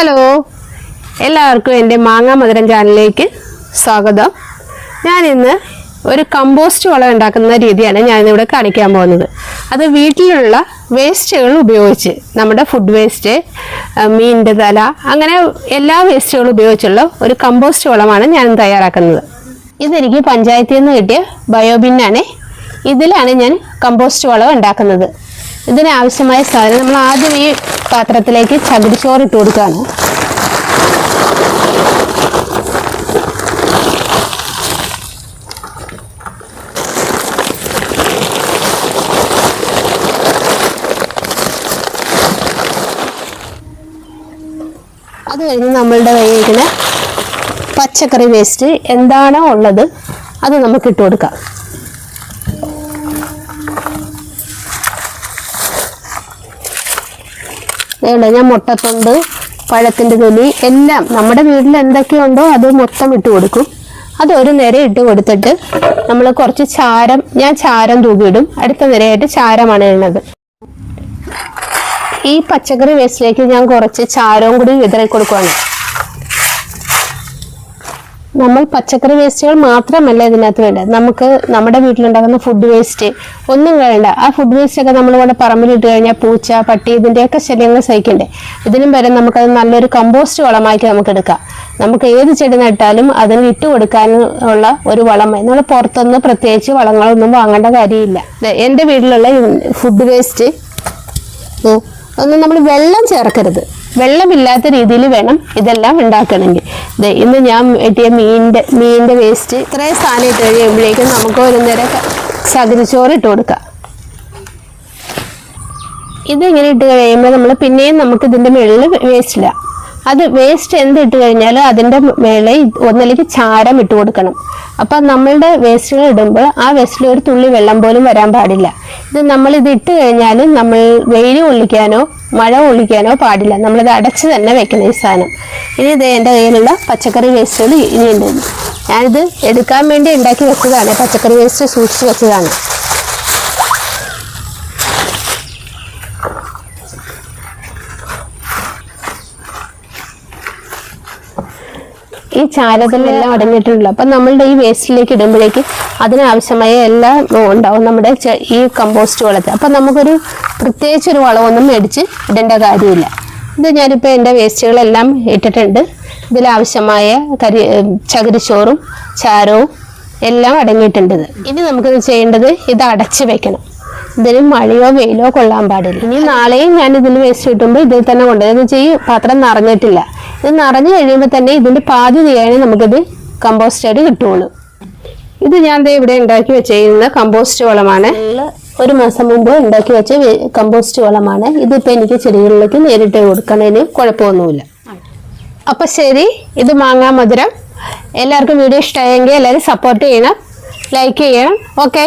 Hello. എല്ലാവർക്കും എന്റെ മാങ്ങാ മധുരം ചാനലിലേക്ക് സ്വാഗതം. ഞാൻ ഇന്ന് ഒരു കമ്പോസ്റ്റ് വളം ഉണ്ടാക്കുന്ന രീതിയാണ് ഞാൻ ഇവിടെ കാണിക്കാൻ പോകുന്നത്. അത് വീട്ടിലുള്ള വേസ്റ്റുകൾ ഉപയോഗിച്ച് നമ്മുടെ ഫുഡ് വേസ്റ്റ് മീനിന്റെ തല അങ്ങനെ എല്ലാ വേസ്റ്റുകളും ഉപയോഗിച്ചുള്ള ഒരു കമ്പോസ്റ്റ് വളമാണ് ഞാൻ തയ്യാറാക്കുന്നത്. ഇതെനിക്ക് പഞ്ചായത്തിൽ നിന്ന് കിട്ടിയ ബയോബിന്നാണ് ഇതിലാണ് ഞാൻ കമ്പോസ്റ്റ് വളം ഉണ്ടാക്കുന്നത്. ഇതിനാവശ്യമായ സാധനം നമ്മൾ ആദ്യം ഈ പാത്രത്തിലേക്ക് ചകിരിച്ചോറ് ഇട്ട് കൊടുക്കുകയാണ്. അത് കഴിഞ്ഞ് നമ്മളുടെ കയ്യിരിക്കുന്ന പച്ചക്കറി വേസ്റ്റ് എന്താണോ ഉള്ളത് അത് നമുക്ക് ഇട്ട് കൊടുക്കാം. വേണ്ട ഞാൻ മുട്ടത്തൊണ്ട് പഴത്തിന്റെ തൊലി എല്ലാം നമ്മുടെ വീട്ടിൽ എന്തൊക്കെയുണ്ടോ അത് മൊത്തം ഇട്ട് കൊടുക്കും. അത് ഒരു നിര ഇട്ട് കൊടുത്തിട്ട് നമ്മൾ കുറച്ച് ചാരം ഞാൻ ചാരം തൂക്കിയിടും അടുത്ത നിരയായിട്ട് ചാരമാണ് ഇടുന്നത്. ഈ പച്ചക്കറി വേസ്റ്റിലേക്ക് ഞാൻ കുറച്ച് ചാരവും കൂടി വിതറി കൊടുക്കുകയാണ് നമ്മൾ പച്ചക്കറി വേസ്റ്റുകൾ മാത്രമല്ല ഇതിനകത്ത് വേണ്ടത്. നമുക്ക് നമ്മുടെ വീട്ടിലുണ്ടാകുന്ന ഫുഡ് വേസ്റ്റ് ഒന്നും വേണ്ട. ആ ഫുഡ് വേസ്റ്റ് ഒക്കെ നമ്മൾ ഇവിടെ പറമ്പിലിട്ട് കഴിഞ്ഞാൽ പൂച്ച പട്ടി ഇതിന്റെയൊക്കെ ശല്യങ്ങൾ സഹിക്കണ്ടേ. ഇതിനും വരെ നമുക്കത് നല്ലൊരു കമ്പോസ്റ്റ് വളമായിട്ട് നമുക്ക് എടുക്കാം. നമുക്ക് ഏത് ചെടി നട്ടാലും അതിന് ഇട്ട് കൊടുക്കാനുള്ള ഒരു വളമായി നമ്മൾ പുറത്തുനിന്ന് പ്രത്യേകിച്ച് വളങ്ങളൊന്നും വാങ്ങേണ്ട കാര്യമില്ല. എന്റെ വീട്ടിലുള്ള ഫുഡ് വേസ്റ്റ്. ഒന്നും നമ്മൾ വെള്ളം ചേർക്കരുത്. വെള്ളമില്ലാത്ത രീതിയിൽ വേണം ഇതെല്ലാം ഉണ്ടാക്കണമെങ്കിൽ. ഇത് ഇന്ന് ഞാൻ വെട്ടിയ മീനിന്റെ മീനിന്റെ വേസ്റ്റ് ഇത്രയും സാധനം ഇട്ട് കഴിയുമ്പോഴേക്കും നമുക്ക് ഒരു നേരം ചകിരിച്ചോറ് ഇട്ട് കൊടുക്കാം. ഇതിങ്ങനെ ഇട്ട് കഴിയുമ്പോൾ നമ്മൾ പിന്നെയും നമുക്ക് ഇതിന്റെ മുകളിൽ വേസ്റ്റ് ഇടാം. അത് വേസ്റ്റ് എന്ത് ഇട്ട് കഴിഞ്ഞാലും അതിന്റെ മേളിൽ ഒന്നിലേക്ക് ചാരം ഇട്ട് കൊടുക്കണം. അപ്പം നമ്മളുടെ വേസ്റ്റുകൾ ഇടുമ്പോൾ ആ വേസ്റ്റിൽ ഒരു തുള്ളി വെള്ളം പോലും വരാൻ പാടില്ല. ഇത് നമ്മൾ ഇത് ഇട്ട് കഴിഞ്ഞാൽ നമ്മൾ വെയിൽ കൊള്ളിക്കാനോ മഴ കൊള്ളിക്കാനോ പാടില്ല. നമ്മളിത് അടച്ച് തന്നെ വെക്കണം ഈ സാധനം. ഇനി ഇത് എന്റെ കയ്യിലുള്ള പച്ചക്കറി വേസ്റ്റുകൾ ഇനിയുണ്ട് ഞാനിത് എടുക്കാൻ വേണ്ടി ഉണ്ടാക്കി വെച്ചതാണ്. പച്ചക്കറി വേസ്റ്റ് സൂക്ഷിച്ച് വെച്ചതാണ്. ഈ ചാരത്തിലെല്ലാം അടങ്ങിയിട്ടുള്ളൂ അപ്പം നമ്മളുടെ ഈ വേസ്റ്റിലേക്ക് ഇടുമ്പോഴേക്ക് അതിനാവശ്യമായ എല്ലാം ഉണ്ടാവും നമ്മുടെ ഈ കമ്പോസ്റ്റ് വളത്തിൽ അപ്പം നമുക്കൊരു പ്രത്യേകിച്ച് ഒരു വളമൊന്നും മേടിച്ച് ഇടേണ്ട കാര്യമില്ല. ഇത് ഞാനിപ്പോൾ എന്റെ വേസ്റ്റുകളെല്ലാം ഇട്ടിട്ടുണ്ട്. ഇതിലാവശ്യമായ കരി ചകിരിച്ചോറും ചാരവും എല്ലാം അടങ്ങിയിട്ടുണ്ട് ഇനി നമുക്കിത് ചെയ്യേണ്ടത് ഇത് അടച്ച് വെക്കണം. ഇതിന് മഴയോ വെയിലോ കൊള്ളാൻ പാടില്ല. ഇനി നാളെയും ഞാൻ ഇതിൽ വേസ്റ്റ് കിട്ടുമ്പോൾ ഇതിൽ തന്നെ കൊണ്ടുപോയി ചെയ്യും പാത്രം നിറഞ്ഞിട്ടില്ല. ഇത് നിറഞ്ഞു കഴിയുമ്പോൾ തന്നെ ഇതിന്റെ പാതി ചെയ്യാനേ നമുക്കിത് കമ്പോസ്റ്റ് ആയിട്ട് കിട്ടുള്ളൂ ഇത് ഞാൻ ഇവിടെ ഉണ്ടാക്കി വെച്ചിരുന്ന കമ്പോസ്റ്റ് വളമാണ്. ഒരു മാസം മുമ്പ് ഉണ്ടാക്കി വെച്ച കമ്പോസ്റ്റ് വളമാണ്. ഇതിപ്പോൾ എനിക്ക് ചെടികളിലേക്ക് നേരിട്ട് കൊടുക്കുന്നതിന് കുഴപ്പമൊന്നുമില്ല. അപ്പം ശരി ഇത് മാങ്ങാ മധുരം. എല്ലാവർക്കും വീഡിയോ ഇഷ്ടമായെങ്കിൽ എല്ലാവരും സപ്പോർട്ട് ചെയ്യണം ലൈക്ക് ചെയ്യണം ഓക്കെ